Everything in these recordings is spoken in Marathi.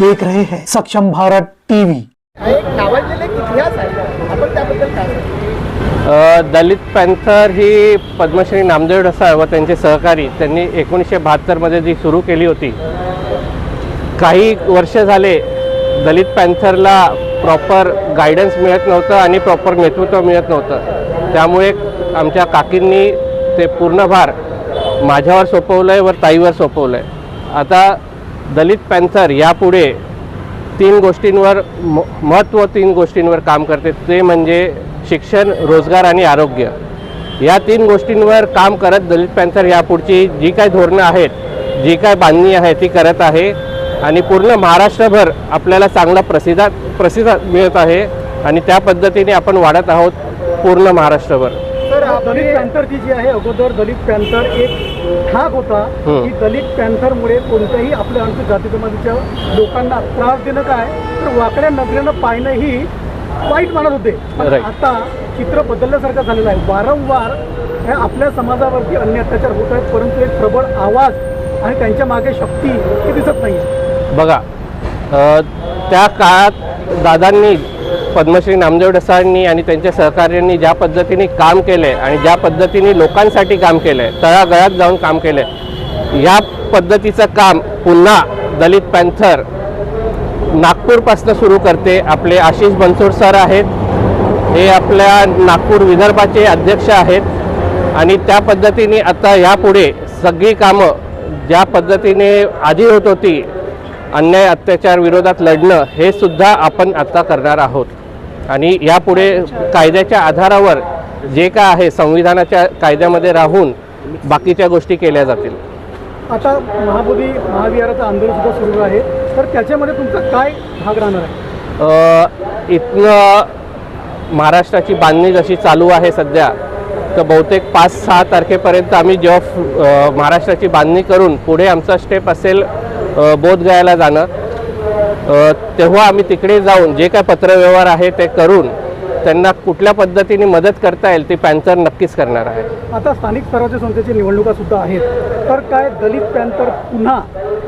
देख रहे हैं। सक्षम भारत टीवी। दलित पॅन्थर ही पद्मश्री नामदेव ढसाळ व त्यांचे सहकारी त्यांनी एकोणीसशे बहात्तरमध्ये जी सुरू केली होती काही वर्ष झाले दलित पॅन्थरला प्रॉपर गायडन्स मिळत नव्हतं आणि प्रॉपर नेतृत्व मिळत नव्हतं. त्यामुळे आमच्या काकींनी ते पूर्ण भार माझ्यावर सोपवलं आहे व ताईवर सोपवलं आहे आता दलित पॅन्थर यापुढे तीन गोष्टींवर म महत्त्व तीन गोष्टींवर काम करते. ते म्हणजे शिक्षण रोजगार आणि आरोग्य. या तीन गोष्टींवर काम करत दलित पॅन्थर यापुढची जी काही धोरणं आहेत जी काय बांधणी आहे ती करत आहे. आणि पूर्ण महाराष्ट्रभर आपल्याला चांगला प्रसिद्ध प्रसिद्ध मिळत आहे. आणि त्या पद्धतीने आपण वाढत आहोत पूर्ण महाराष्ट्रभर. दलित पॅन्थरची जी आहे अगोदर दलित पॅन्थर एक ठाक होता. की दलित पॅन्थरमुळे कोणत्याही आपल्या अनुसूचित जाती जमातीच्या लोकांना त्रास देणं काय? तर वाकड्या नजरेनं पाहणं ही वाईट मानत होते. पण. आता चित्र बदलल्यासारखं झालेलं आहे. वारंवार हे आपल्या समाजावरती अन्य अत्याचार होत आहेत परंतु एक प्रबळ आवाज आणि त्यांच्या मागे शक्ती ही दिसत नाही बघा त्या काळात दादांनी पद्मश्री नामदेव ढसाळांनी आणि त्यांच्या सहकार्यांनी ज्या पद्धतीने काम केलं आहे आणि ज्या पद्धतीने लोकांसाठी काम केलं आहे तळागळात जाऊन काम केलं आहे या पद्धतीचं काम पुन्हा दलित पॅन्थर नागपूरपासनं सुरू करते. आपले आशिष बनसोड सर आहेत. हे आपल्या नागपूर विदर्भाचे अध्यक्ष आहेत. आणि त्या पद्धतीने आता यापुढे सगळी कामं ज्या पद्धतीने आधी होत होती अन्याय अत्याचार विरोधात लढणं हे सुद्धा आपण आता करणार आहोत. आणि यापुढे कायद्याच्या आधारावर जे काय आहे संविधानाच्या कायद्यामध्ये राहून बाकीच्या गोष्टी केल्या जातील. आता महाबोधी महाविहाराचं आंदोलन सुद्धा सुरू आहे. तर त्याच्यामध्ये तुमचा काय भाग राहणार आहे? इथनं महाराष्ट्राची बांधणी जशी चालू आहे सध्या तर बहुतेक पाच सहा तारखेपर्यंत आम्ही जेव्हा महाराष्ट्राची बांधणी करून पुढे आमचा स्टेप असेल बोधगयाला जाणं. तेव्हा आम्ही तिकडे जाऊन जे काय पत्रव्यवहार आहे ते करून त्यांना कुठल्या पद्धतीने मदत करता येईल ती पॅन्थर नक्कीच करणार आहे. आता स्थानिक स्वराज्य संस्थेची निवडणुका सुद्धा आहेत. तर काय दलित पॅन्थर पुन्हा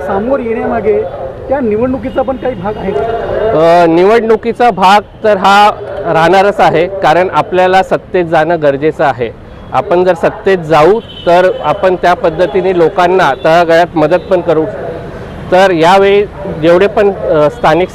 सामोर येण्यामागे त्या निवडणुकीचा पण काही भाग आहे निवडणुकीचा भाग तर हा राहणारच आहे. कारण आपल्याला सत्तेत जाणं गरजेचं आहे. आपण जर सत्तेत जाऊ तर आपण त्या पद्धतीने लोकांना तळागाळात मदत पण करू तर यावेळी जेवढे पण स्थानिक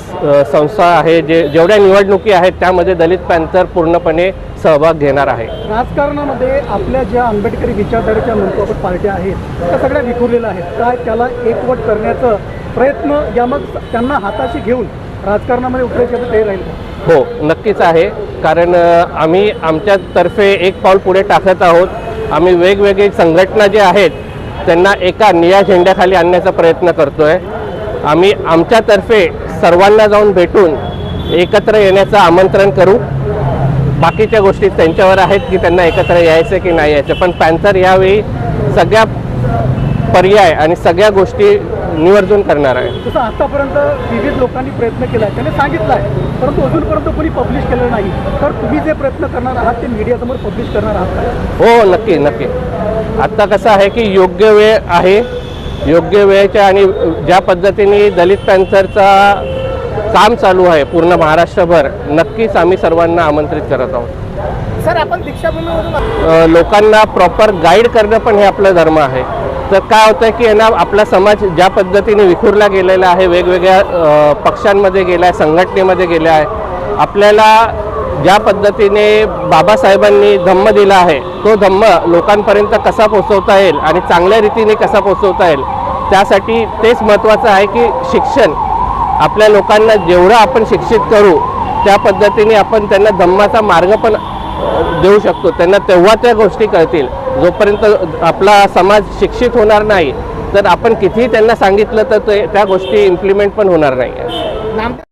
संस्था आहे जे जेवढ्या निवडणुकी आहेत त्यामध्ये दलित पॅन्थर पूर्णपणे सहभाग घेणार आहे. राजकारणामध्ये आपल्या ज्या आंबेडकरी विचारधारेच्या आपण पार्ट्या आहेत त्या सगळ्या विखुरलेल्या आहेत. काय त्याला एकवट करण्याचं प्रयत्न या मग त्यांना हाताशी घेऊन राजकारणामध्ये उतरायची तयारी राहील? हो नक्कीच आहे. कारण आम्ही आमच्यातर्फे एक पाऊल पुढे टाकत आहोत. आम्ही वेगवेगळी संघटना जे आहेत त्यांना एका निळ्या झेंड्याखाली आणण्याचा प्रयत्न करतो आहे आम्ही आमच्यातर्फे सर्वांना जाऊन भेटून एकत्र येण्याचं आमंत्रण करू. बाकीच्या गोष्टी त्यांच्यावर आहेत की त्यांना एकत्र यायचं की नाही यायचं पण पॅन्थर यावेळी सगळ्या पर्याय आणि सगळ्या गोष्टी निवर्जून करणार आहे. जसं आतापर्यंत विविध लोकांनी प्रयत्न केला आहे त्याने सांगितलं आहे. परंतु अजूनपर्यंत कोणी पब्लिश केलेलं नाही. तर तुम्ही जे प्रयत्न करणार आहात ते मीडियासमोर पब्लिश करणार आहात? हो नक्की नक्की. आत्ता कसं आहे की योग्य वेळ आहे. योग्य वेळेच्या आणि ज्या पद्धतीने दलित पॅन्थरचा काम चालू आहे पूर्ण महाराष्ट्रभर नक्कीच आम्ही सर्वांना आमंत्रित करत आहोत. सर आपण दीक्षाभूमीमधून अ, लोकांना प्रॉपर गाईड करणं पण हे आपलं धर्म आहे. तर काय होतं की यांना आपला समाज ज्या पद्धतीने विखुरला गेलेला आहे वेगवेगळ्या पक्षांमध्ये गेला आहे संघटनेमध्ये गेला आहे आपल्याला ज्या पद्धतीने बाबासाहेबांनी धम्म दिला आहे तो धम्म लोकांपर्यंत कसा पोचवता येईल आणि चांगल्या रीतीने कसा पोचवता येईल त्यासाठी तेच महत्त्वाचं आहे की शिक्षण आपल्या लोकांना जेवढं आपण शिक्षित करू त्या पद्धतीने आपण त्यांना धम्माचा मार्ग पण देऊ शकतो. त्यांना तेव्हा त्या गोष्टी कळतील. जोपर्यंत आपला समाज शिक्षित होणार नाही तर आपण कितीही त्यांना सांगितलं तर ते त्या गोष्टी इम्प्लिमेंट पण होणार नाही.